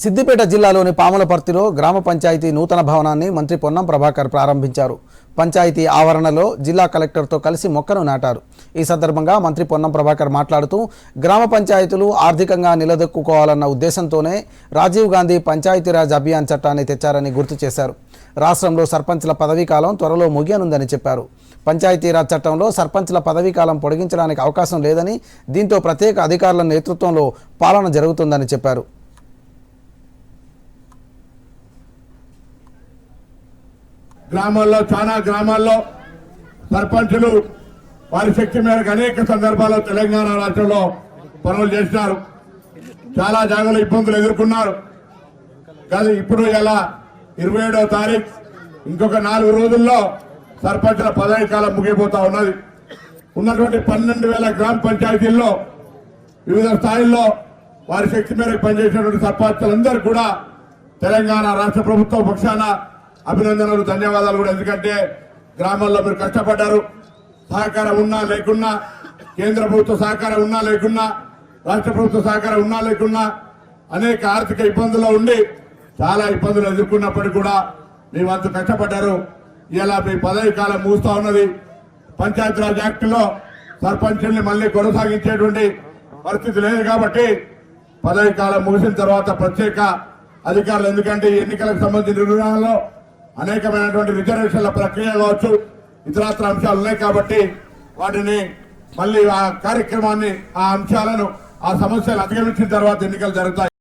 సిద్దిపేట జిల్లాలోని పాములపర్తిలో గ్రామ పంచాయతీ నూతన భవనాన్ని మంత్రి పొన్నం ప్రభాకర్ ప్రారంభించారు. పంచాయతీ ఆవరణలో జిల్లా కలెక్టర్తో కలిసి మొక్కను నాటారు. ఈ సందర్భంగా మంత్రి పొన్నం ప్రభాకర్ మాట్లాడుతూ గ్రామ పంచాయతీలు ఆర్థికంగా నిలదొక్కుకోవాలన్న ఉద్దేశంతోనే రాజీవ్ గాంధీ పంచాయతీరాజ్ అభియాన్ చట్టాన్ని తెచ్చారని గుర్తు చేశారు. రాష్ట్రంలో సర్పంచ్ల పదవీకాలం త్వరలో ముగియనుందని చెప్పారు. పంచాయతీరాజ్ చట్టంలో సర్పంచ్ల పదవీకాలం పొడిగించడానికి అవకాశం లేదని దీంతో ప్రత్యేక అధికారుల నేతృత్వంలో పాలన జరుగుతుందని చెప్పారు. గ్రామాల్లో చాలా గ్రామాల్లో సర్పంచులు వారి శక్తి మేరకు అనేక సందర్భాల్లో తెలంగాణ రాష్ట్రంలో పనులు చేసినారు. చాలా జాగాలో ఇబ్బందులు ఎదుర్కొన్నారు. కానీ ఇప్పుడు ఇలా ఇరవై ఏడవ తారీఖు ఇంకొక నాలుగు రోజుల్లో సర్పంచుల పదవి కాలం ముగిపోతా ఉన్నది. ఉన్నటువంటి పన్నెండు వేల గ్రామ పంచాయతీల్లో వివిధ స్థాయిల్లో వారి శక్తి మేరకు పనిచేసినటువంటి సర్పంచులందరూ కూడా తెలంగాణ రాష్ట్ర ప్రభుత్వం పక్షాన అభినందనలు ధన్యవాదాలు కూడా. ఎందుకంటే గ్రామాల్లో మీరు కష్టపడ్డారు. సహకారం ఉన్నా లేకున్నా కేంద్ర ప్రభుత్వ సహకారం ఉన్నా లేకున్నా రాష్ట్ర ప్రభుత్వ సహకారం ఉన్నా లేకున్నా అనేక ఆర్థిక ఇబ్బందుల్లో ఉండి చాలా ఇబ్బందులు ఎదుర్కొన్నప్పటికీ కూడా మీ అంత కష్టపడ్డారు. ఇలా మీ పదవి కాలం మూస్తూ ఉన్నది. పంచాయతీరాజ్ యాక్ట్లో సర్పంచుల్ని మళ్ళీ కొనసాగించేటువంటి పరిస్థితి లేదు కాబట్టి పదవి కాలం ముగిసిన తర్వాత ప్రత్యేక అధికారులు ఎందుకంటే ఎన్నికలకు సంబంధించిన నిర్వహణలో అనేకమైనటువంటి రిజర్వేషన్ల ప్రక్రియ కావచ్చు ఇతరాత్ర అంశాలు ఉన్నాయి కాబట్టి వాటిని మళ్ళీ ఆ కార్యక్రమాన్ని ఆ అంశాలను ఆ సమస్యలు అధిగమించిన తర్వాత ఎన్నికలు జరుగుతాయి.